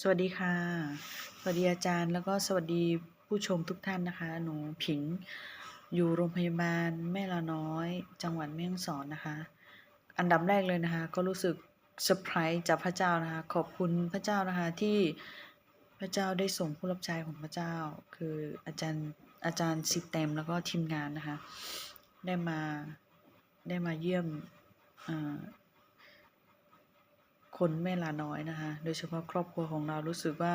สวัสดีค่ะ สวัสดีอาจารย์แล้วก็สวัสดีผู้ชมทุกท่านนะคะ หนูผิง อยู่โรงพยาบาลแม่ละน้อย จังหวัดแม่ฮ่องสอนนะคะ อันดับแรกเลยนะคะ ก็รู้สึกเซอร์ไพรส์จากพระเจ้านะคะ ขอบคุณพระเจ้านะคะที่พระเจ้าได้ส่งผู้รับใช้ของพระเจ้า คืออาจารย์อาจารย์สิเต็มแล้วก็ทีมงานนะคะ ได้มาได้มาเยี่ยมอ่า คนแม่ลาน้อยนะคะ โดยเฉพาะครอบครัวของเรารู้สึกว่า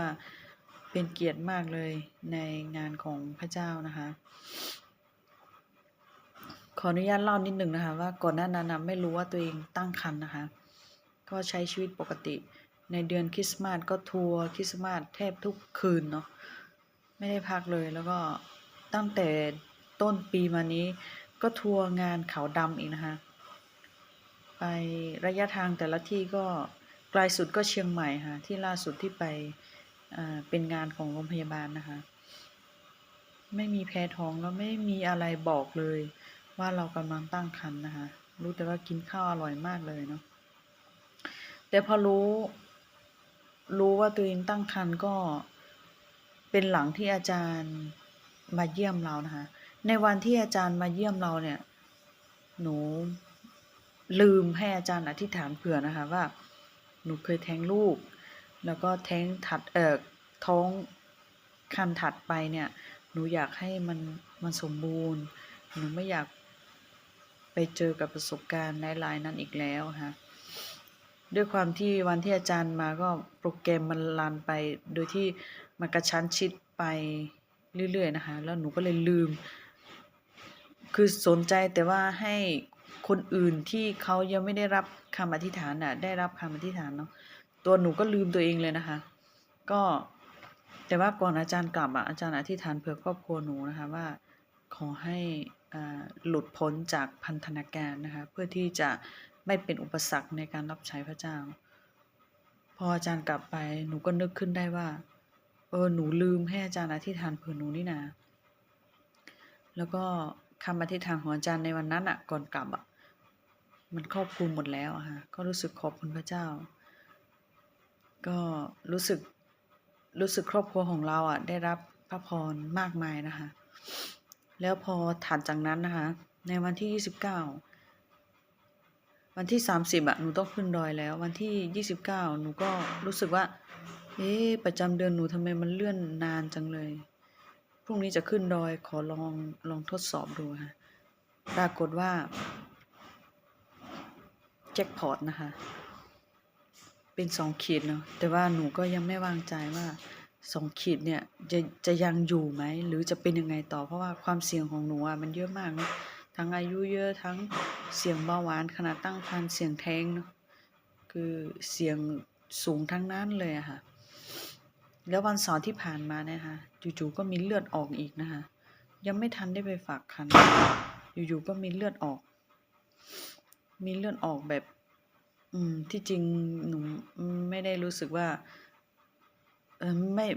เป็นเกียรติมากเลยในงานของพระเจ้านะคะ ขออนุญาตเล่านิดหนึ่งนะคะ ว่าก่อนหน้านั้นไม่รู้ว่าตัวเองตั้งครรภ์นะคะ ก็ใช้ชีวิตปกติ ในเดือนคริสต์มาสก็ทัวร์คริสต์มาสแทบทุกคืนเนาะไม่ได้พักเลยแล้วก็ตั้งแต่ต้นปีมานี้ ก็ทัวร์งานเขาดำอีกนะคะ ไประยะทางแต่ละที่ก็ ไกลสุดก็เชียงใหม่ค่ะ ที่ล่าสุดที่ไปเป็นงานของโรงพยาบาลนะคะ ไม่มีแพ้ท้องแล้วไม่มีอะไรบอกเลย ว่าเรากำลังตั้งครรภ์นะคะ รู้แต่ว่ากินข้าวอร่อยมากเลยเนาะแต่พอรู้รู้ว่าตัวเองตั้งครรภ์ก็เป็นหลังที่อาจารย์มาเยี่ยมเรานะคะ ในวันที่อาจารย์มาเยี่ยมเราเนี่ย หนูลืมให้อาจารย์อธิษฐานเผื่อนะคะว่า หนูเคยแท้งลูก แล้วก็แท้งถัดเอ่อท้องคันถัดไปเนี่ย หนูอยากให้มันมันสมบูรณ์ หนูไม่อยากไปเจอกับประสบการณ์หลายๆนั้นอีกแล้วค่ะด้วยความที่วันที่อาจารย์มาก็โปรแกรมมันลันไป โดยที่มันกระชั้นชิดไปเรื่อยๆนะคะ แล้วหนูก็เลยลืม คือสนใจแต่ว่าให้ คนอื่นที่เขายังไม่ได้รับคำอธิษฐานน่ะ ได้รับคำอธิษฐานเนาะตัวหนูก็ลืมตัวเองเลยนะคะ ก็แต่ว่าก่อนอาจารย์กลับอะอาจารย์อธิษฐานเผื่อครอบครัวหนูนะคะว่าขอให้อ่าหลุดพ้นจากพันธนาการนะคะเพื่อที่จะไม่เป็นอุปสรรคในการรับใช้พระเจ้า พออาจารย์กลับไปหนูก็นึกขึ้นได้ว่าเออหนูลืมให้อาจารย์อธิษฐานเผื่อหนูนี่นาแล้วก็คำอธิษฐานของอาจารย์ในวันนั้นอะก่อนกลับอะ มันครอบคลุมหมดแล้วอะค่ะก็รู้สึกขอบคุณพระเจ้า ก็รู้สึกรู้สึกครอบครัวของเราอะได้รับพระพรมากมายนะคะ แล้วพอถัดจากนั้นนะคะ ในวันที่ยี่สิบเก้าวันที่สามสิบอะหนูต้องขึ้นดอยแล้ว วันที่ยี่สิบเก้าหนูก็รู้สึกว่า เอ๊ะประจำเดือนหนูทำไมมันเลื่อนนานจังเลยพรุ่งนี้จะขึ้นดอยขอลองลองทดสอบดูค่ะปรากฏว่า แจ็คพอตนะคะ เป็นสองขีดเนาะแต่ว่าหนูก็ยังไม่วางใจว่าสองขีดเนี่ยจะจะยังอยู่ไหมหรือจะเป็นยังไงต่อเพราะว่าความเสี่ยงของหนูอะมันเยอะมากเนาะทั้งอายุเยอะทั้งเสี่ยงเบาหวานขนาดตั้งครรภ์เสี่ยงแท้งเนาะคือเสี่ยงสูงทั้งนั้นเลยอะค่ะ แล้ววันเสาร์ที่ผ่านมาเนะคะจู่ๆก็มีเลือดออกอีกนะคะ ยังไม่ทันได้ไปฝากคันอยู่ๆก็มีเลือดออก มีเลือดออกแบบ อืม ที่จริงหนูไม่ได้รู้สึกว่า เออไม่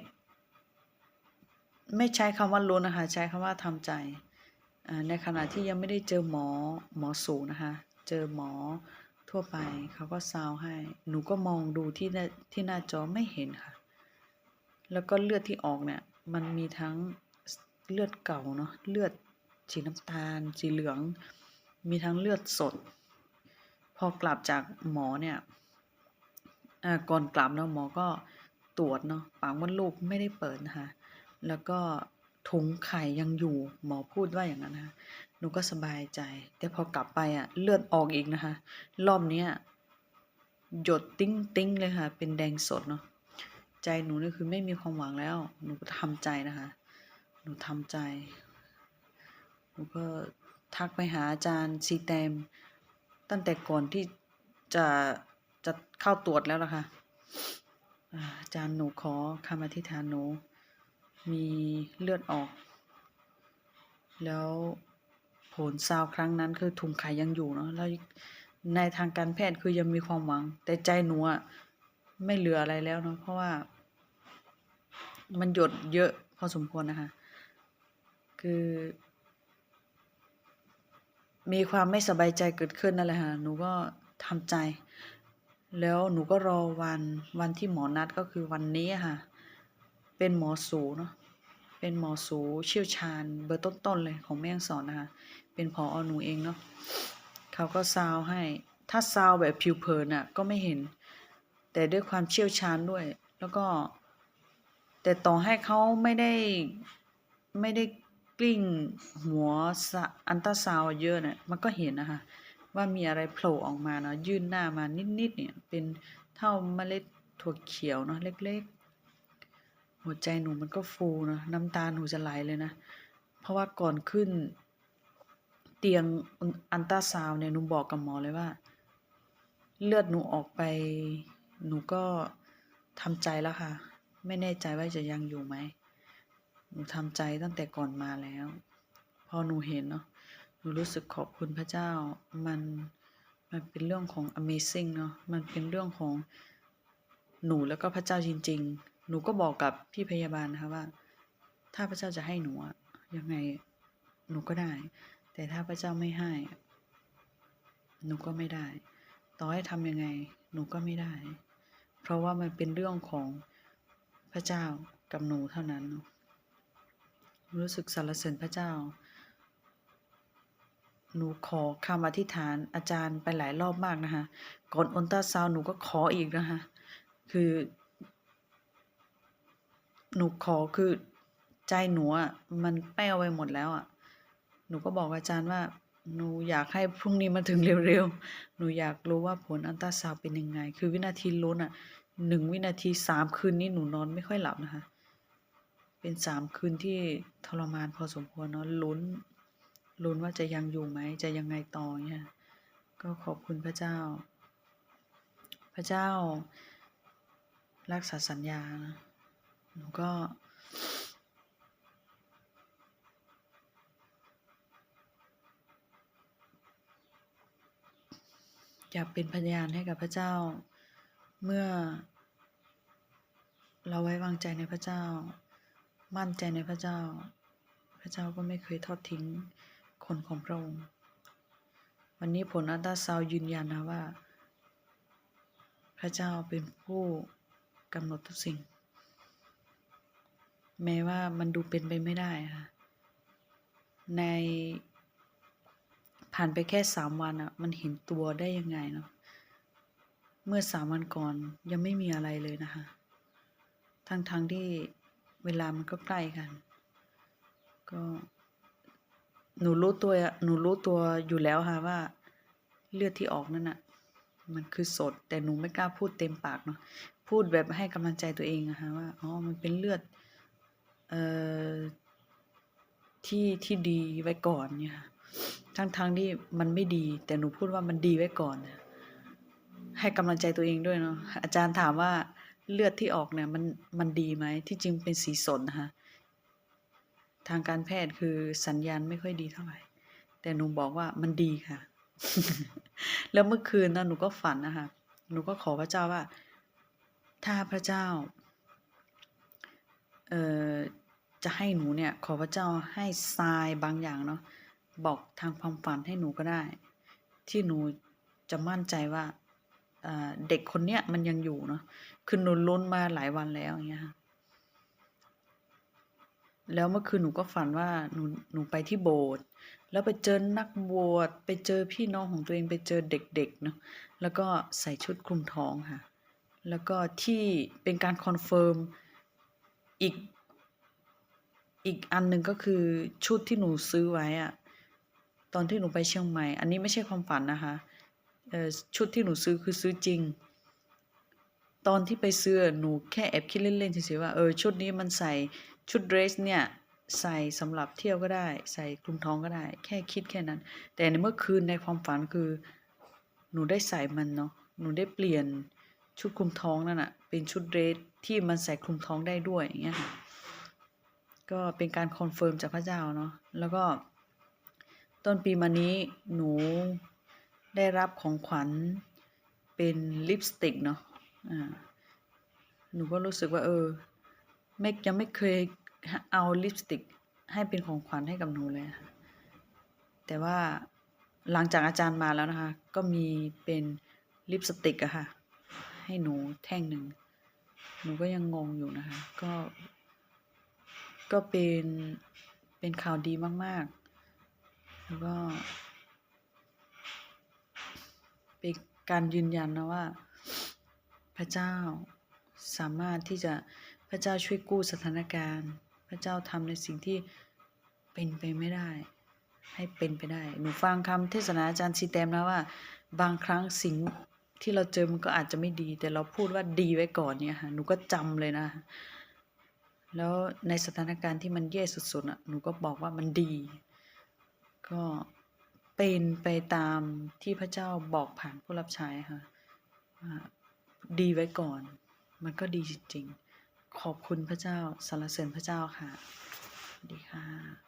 ไม่ใช้คำว่าลุ้นนะคะ ใช้คำว่าทำใจอ่าในขณะที่ยังไม่ได้เจอหมอหมอสูนะคะ เจอหมอทั่วไปเขาก็ซาวให้ หนูก็มองดูที่หน้าที่หน้าจอไม่เห็นค่ะ แล้วก็เลือดที่ออกเนี่ย มันมีทั้งเลือดเก่าเนาะเลือดสีน้ำตาล สีเหลือง มีทั้งเลือดสด พอกลับจากหมอเนี่ยอ่าก่อนกลับเนาะหมอก็ตรวจเนาะปากมดลูกไม่ได้เปิดนะคะแล้วก็ถุงไข่ยังอยู่หมอพูดว่าอย่างนั้นนะคะหนูก็สบายใจ แต่พอกลับไปอะเลือดออกอีกนะคะ รอบเนี้ยหยดติ้งติ้งเลยค่ะ เป็นแดงสดเนาะใจหนูนี่คือไม่มีความหวังแล้ว หนูก็ทำใจนะคะ หนูทำใจ หนูก็ทักไปหาอาจารย์ซีแตม ตั้งแต่ก่อนที่จะจะเข้าตรวจแล้วล่ะคะอ่าอาจารย์หนูขอคำอธิษฐานหนู มีเลือดออก แล้วผลซาวครั้งนั้นคือถุงไข่ยังอยู่เนาะแล้วในทางการแพทย์คือยังมีความหวัง แต่ใจหนูอะไม่เหลืออะไรแล้วเนาะเพราะว่า มันหยดเยอะพอสมควรนะคะ คือ มีความไม่สบายใจเกิดขึ้นนั่นแหละค่ะหนูก็ทำใจ แล้วหนูก็รอวันวันที่หมอนัดก็คือวันนี้ค่ะ เป็นหมอสูเนาะเป็นหมอสูเชี่ยวชาญ เบอร์ต้นๆเลยของแม่งสอนนะคะเป็นพออหนูเองเนาะเขาก็ซาวให้ ถ้าซาวแบบผิวเผินอะก็ไม่เห็น แต่ด้วยความเชี่ยวชาญด้วย แล้วก็ แต่ต่อให้เขาไม่ได้ไม่ได้ กลิ้งหัวสะอันตราซาวเยอะเนี่ยมันก็เห็นนะคะว่ามีอะไรโผล่ออกมาเนาะยื่นหน้ามานิดๆเนี่ยเป็นเท่าเมล็ดถั่วเขียวเนาะเล็กๆ หัวใจหนูมันก็ฟูเนาะน้ำตาหนูจะไหลเลยนะ เพราะว่าก่อนขึ้น เตียงอันตราซาวเนี่ยหนูบอกกับหมอเลยว่า เลือดหนูออกไป หนูก็ทำใจแล้วค่ะ ไม่แน่ใจว่าจะยังอยู่ไหม หนูทำใจตั้งแต่ก่อนมาแล้ว พอหนูเห็นเนาะหนูรู้สึกขอบคุณพระเจ้ามันมันเป็นเรื่องของ Amazing เนาะมันเป็นเรื่องของหนูแล้วก็พระเจ้าจริง ๆ หนูก็บอกกับพี่พยาบาลนะคะว่า ถ้าพระเจ้าจะให้หนูอะยังไงหนูก็ได้ แต่ถ้าพระเจ้าไม่ให้ หนูก็ไม่ได้ ต่อให้ทำยังไง หนูก็ไม่ได้ เพราะว่ามันเป็นเรื่องของพระเจ้ากับหนูเท่านั้นเนาะ รู้สึกสรรเสริญพระเจ้า หนูขอคำอธิษฐานอาจารย์ไปหลายรอบมากนะคะ ก่อนอัลตราซาวหนูก็ขออีกนะคะ คือ หนูขอคือใจหนูอะมันแป้วไปหมดแล้วอะหนูก็บอกอาจารย์ว่า หนูอยากให้พรุ่งนี้มาถึงเร็วๆ หนูอยากรู้ว่าผลอัลตราซาวเป็นยังไง คือวินาทีลุ้นอะหนึ่งวินาทีสามคืนนี้หนูนอนไม่ค่อยหลับนะคะ เป็นสามคืนที่ทรมานพอสมควรเนาะลุ้นลุ้นว่าจะยังอยู่ไหมจะยังไงต่อเนี่ยก็ขอบคุณพระเจ้า พระเจ้า รักษาสัญญานะหนูก็อยากเป็นพยานให้กับพระเจ้า เมื่อ เราไว้วางใจในพระเจ้า มั่นใจในพระเจ้า พระเจ้าก็ไม่เคยทอดทิ้งคนของพระองค์ วันนี้ผลอัลตราซาวยืนยันนะว่า พระเจ้าเป็นผู้กำหนดทุกสิ่ง แม้ว่ามันดูเป็นไปไม่ได้ค่ะ ในผ่านไปแค่สามวันอะมันเห็นตัวได้ยังไงเนาะ เมื่อสามวันก่อนยังไม่มีอะไรเลยนะคะ ทั้งๆทที่ เวลามันก็ใกล้กัน ก็หนูรู้ตัวหนูรู้ตัวอยู่แล้วค่ะว่า เลือดที่ออกนั่นน่ะมันคือสด แต่หนูไม่กล้าพูดเต็มปากเนาะพูดแบบให้กำลังใจตัวเองอะคะว่าอ๋อมันเป็นเลือดเอ่อที่ที่ดีไว้ก่อนเนี่ยค่ะทั้งๆที่มันไม่ดี แต่หนูพูดว่ามันดีไว้ก่อน ให้กำลังใจตัวเองด้วยเนาะอาจารย์ถามว่า เลือดที่ออกเนี่ยมันมันดีไหมที่จริงเป็นสีสดนะคะทางการแพทย์คือสัญญาณไม่ค่อยดีเท่าไหร่ แต่หนูบอกว่ามันดีค่ะ แล้วเมื่อคืนนะหนูก็ฝันนะคะหนูก็ขอพระเจ้าว่า ถ้าพระเจ้าเอ่อจะให้หนูเนี่ย ขอพระเจ้าให้ทรายบางอย่างเนาะบอกทางความฝันให้หนูก็ได้ ที่หนูจะมั่นใจว่า เด็กคนเนี้ยมันยังอยู่เนาะคือหนูลุ้นมาหลายวันแล้วอย่างเงี้ยค่ะแล้วเมื่อคืนหนูก็ฝันว่าหนูหนูไปที่โบสถ์แล้วไปเจอนักบวชไปเจอพี่น้องของตัวเองไปเจอเด็กๆเนาะแล้วก็ใส่ชุดคลุมท้องค่ะ แล้วก็ที่เป็นการคอนเฟิร์มอีกอีกอันหนึ่งก็คือชุดที่หนูซื้อไว้อะตอนที่หนูไปเชียงใหม่ อันนี้ไม่ใช่ความฝันนะคะ ชุดที่หนูซื้อคือซื้อจริง ตอนที่ไปซื้อหนูแค่แอบคิดเล่นๆเฉยๆว่าเออชุดนี้มันใส่ชุดเดรสเนี่ยใส่สำหรับเที่ยวก็ได้ ใส่คลุมท้องก็ได้ แค่คิดแค่นั้น แต่ในเมื่อคืนในความฝันคือ หนูได้ใส่มันเนาะหนูได้เปลี่ยนชุดคลุมท้องนั่นน่ะเป็นชุดเดรสที่มันใส่คลุมท้องได้ด้วยอย่างเงี้ยค่ะก็เป็นการคอนเฟิร์มจากพระเจ้าเนาะแล้วก็ต้นปีมานี้หนู ได้รับของขวัญเป็นลิปสติกเนาะอ่าหนูก็รู้สึกว่าเออไม่ยังไม่เคยเอาลิปสติกให้เป็นของขวัญให้กับหนูเลยค่ะแต่ว่าหลังจากอาจารย์มาแล้วนะคะ ก็มีเป็นลิปสติกอะค่ะ ให้หนูแท่งหนึ่ง หนูก็ยังงงอยู่นะคะ ก็ ก็เป็น เป็นข่าวดีมาก ๆ แล้วก็ เป็น การยืนยันนะว่า พระเจ้าสามารถที่จะพระเจ้าช่วยกู้สถานการณ์ พระเจ้าทำในสิ่งที่เป็นไปไม่ได้ ให้เป็นไปได้ หนูฟังคำเทศนาอาจารย์ซีแตมนะว่า บางครั้งสิ่งที่เราเจอมันก็อาจจะไม่ดี แต่เราพูดว่าดีไว้ก่อนเนี่ยค่ะหนูก็จำเลยนะ แล้วในสถานการณ์ที่มันแย่สุดๆอะหนูก็บอกว่ามันดี ก็ เป็นไปตามที่พระเจ้าบอกผ่านผู้รับใช้ค่ะดีไว้ก่อน มันก็ดีจริงๆ ขอบคุณพระเจ้าสรรเสริญพระเจ้าค่ะสวัสดีค่ะ